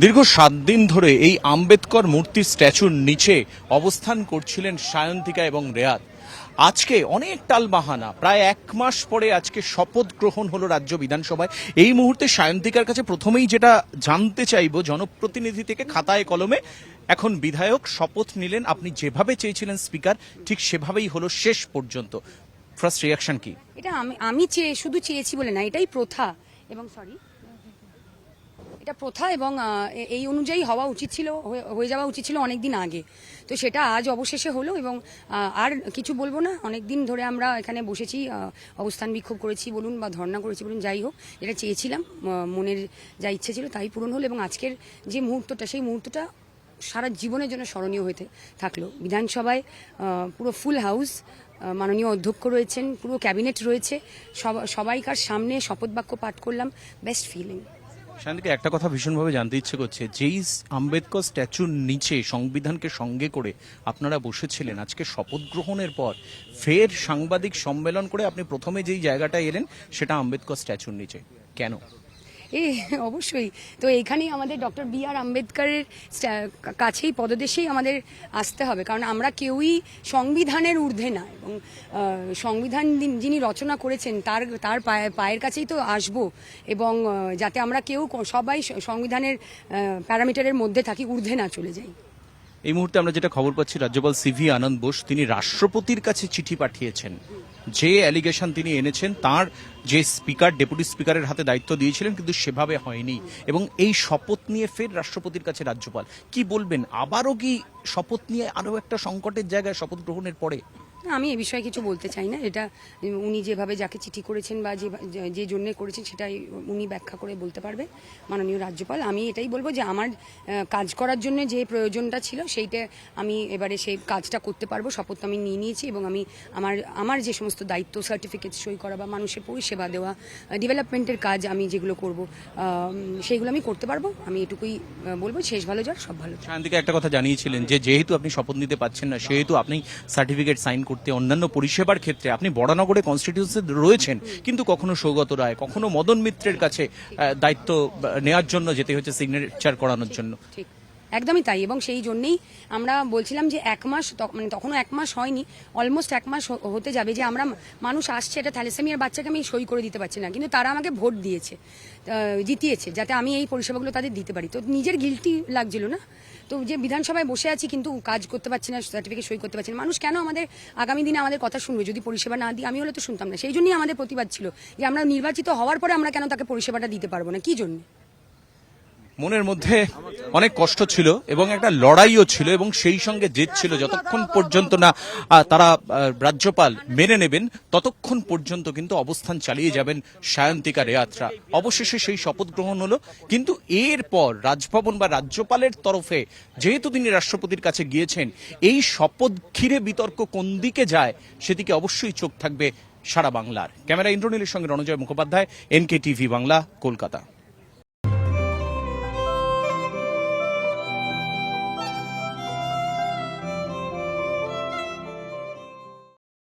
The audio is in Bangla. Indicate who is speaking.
Speaker 1: দীর্ঘ সাত দিন ধরে এই আম্বেদকর মূর্তির স্ট্যাচুর নিচে অবস্থান করছিলেন সায়ন্তিকা এবং রেয়াত। আজকে অনেক টালবাহানা প্রায় এক মাস পরে আজকে শপথ গ্রহণ হলো রাজ্য বিধানসভায়। এই মুহূর্তে সায়ন্তিকার কাছে প্রথমেই যেটা জানতে চাইব, জনপ্রতিনিধি থেকে খাতায় কলমে, এখন বিধায়ক শপথ নিলেন, আপনি যেভাবে চেয়েছিলেন স্পিকার, ঠিক সেভাবেই হলো শেষ পর্যন্ত। ফার্স্ট রিয়াকশন কি?
Speaker 2: এটা আমি আমি চেয়ে, শুধু চেয়েছি বলে না, এটাই প্রথা। এবং সরি এটা প্রথা এবং এই অনুযায়ী হওয়া উচিত ছিল, হয়ে- যাওয়া উচিত ছিল অনেক দিন আগে। তো সেটা আজ অবশেষে হলো এবং আর কিছু বলব না। অনেক দিন ধরে আমরা এখানে বসেছি অবস্থান বিক্ষোভ করেছি বলুন বা ধর্ণা করেছি বলুন, যাই হোক। এটা চেয়েছিলাম মনের যা ইচ্ছে ছিল তাই পূরণ হলো এবং আজকের যে মুহূর্তটা, সেই মুহূর্তটা সারা জীবনের জন্য স্মরণীয় হতে থাকল। বিধানসভায় পুরো ফুল হাউস মাননীয় অধ্যক্ষ রয়েছেন, পুরো ক্যাবিনেট রয়েছে। সব- সবাইকার সামনে শপথ বাক্য পাঠ করলাম বেস্ট ফিলিং
Speaker 1: শান্তিকে একটা কথা ভীষণভাবে জানতে ইচ্ছে করছে। যেই আম্বেদকর স্ট্যাচুর নিচে সংবিধানকে সঙ্গে করে আপনারা বসেছিলেন, আজকে শপথ গ্রহণের পর ফের সাংবাদিক সম্মেলন করে আপনি প্রথমে যেই জায়গাটায় এলেন সেটা আম্বেদকর স্ট্যাচুর নিচে। কেন?
Speaker 2: এ, অবশ্যই। তো এইখানেই আমাদের ডক্টর বি আর আম্বেদকরের কাছেই, পদদেশেই আমাদের আসতে হবে। কারণ আমরা কেউই সংবিধানের ঊর্ধ্বে না এবং সংবিধান যিনি- রচনা করেছেন, তার তার পায়ে- পায়ের কাছেই তো আসব এবং যাতে আমরা কেউ সবাই সংবিধানের প্যারামিটারের মধ্যে থাকি, ঊর্ধ্বে না চলে যাই।
Speaker 1: এই মুহূর্তে আমরা যেটা খবর পাচ্ছি, রাজ্যপাল সিভি আনন্দ বোস, তিনি রাষ্ট্রপতির কাছে চিঠি পাঠিয়েছেন। যে অ্যালিগেশন তিনি এনেছেন, তার যে স্পিকার ডেপুটি স্পিকারের হাতে দায়িত্ব দিয়েছিলেন, কিন্তু সেভাবে হয়নি। এবং এই শপথ নিয়ে ফের রাষ্ট্রপতির কাছে রাজ্যপাল। কি বলবেন? আবারও কি শপথ নিয়ে আরও একটা সংকটের জায়গায় শপথ গ্রহণের পরে?
Speaker 2: আমি এ বিষয়ে কিছু বলতে চাই না। এটা, উনি যেভাবে যাকে চিঠি করেছেন বা যে যে জন্য করেছেন সেটাই উনি ব্যাখ্যা করে বলতে পারবে মাননীয় রাজ্যপাল। আমি এটাই বলব যে আমার কাজ করার জন্য যে প্রয়োজনটা ছিল সেইটা আমি এবারে সেই কাজটা করতে পারব, শপথ আমি নিয়ে নিয়েছি এবং আমি আমার আমার যে সমস্ত দায়িত্ব সার্টিফিকেট সই করা বা মানুষের পরিষেবা দেওয়া ডেভেলপমেন্টের কাজ আমি যেগুলো করব সেইগুলো আমি করতে পারব। আমি এটুকুই বলব, শেষ ভালো যাক সব ভালো
Speaker 1: একটা কথা জানিয়েছিলেন যে যেহেতু আপনি শপথ নিতে পাচ্ছেন না, সেহেতু আপনি সার্টিফিকেট সাইন করতে অন্যান্য পরিষেবার ক্ষেত্রে আপনি বড়নগরে কনস্টিটিউন্সি রয়েছেন কিন্তু কখনো সৌগত রায় কখনো মদন মিত্রের কাছে দায়িত্ব নেওয়ার জন্য যেতে হচ্ছে সিগনেচার করানোর জন্য।
Speaker 2: ঠিক। একদমই তাই এবং সেই জন্যেই আমরা বলছিলাম যে এক মাস মানে তখনও এক মাস হয়নি অলমোস্ট এক মাস হতে যাবে যে আমরা মানুষ আসছে এটা থ্যালেসেমিয়ার বাচ্চাকে আমি সই করে দিতে পারছি না কিন্তু তারা আমাকে ভোট দিয়েছে জিতিয়েছে যাতে আমি এই পরিষেবাগুলো তাদের দিতে পারি। তো নিজের গিলটি লাগছিল না তো যে বিধানসভায় বসে আছি কিন্তু কাজ করতে পারছি না সার্টিফিকেট সই করতে পারছি না। মানুষ কেন আমাদের আগামী দিনে আমাদের কথা শুনবে? যদি পরিষেবা না দিই, আমি হলে তো শুনতাম না। সেই জন্যই আমাদের প্রতিবাদ ছিল যে আমরা নির্বাচিত হওয়ার পরে আমরা কেন তাকে পরিষেবাটা দিতে পারব না? কি জন্য?
Speaker 1: মনের মধ্যে অনেক কষ্ট ছিল এবং একটা লড়াইও ছিল এবং সেই সঙ্গে জেদ ছিল। যতক্ষণ পর্যন্ত না তারা রাজ্যপাল মেনে নেবেন, ততক্ষণ পর্যন্ত কিন্তু অবস্থান চালিয়ে যাবেন সায়ন্তিকা রেয়াত্রা। অবশেষে সেই শপথ গ্রহণ হলো। কিন্তু এরপর রাজভবন বা রাজ্যপালের তরফে যেহেতু তিনি রাষ্ট্রপতির কাছে গিয়েছেন, এই শপথ ঘিরে বিতর্ক কোন দিকে যায় সেদিকে অবশ্যই চোখ থাকবে সারা বাংলার। ক্যামেরা ইন্দ্রনীলের সঙ্গে রণজয় মুখোপাধ্যায় এনকে টিভি বাংলা, কলকাতা।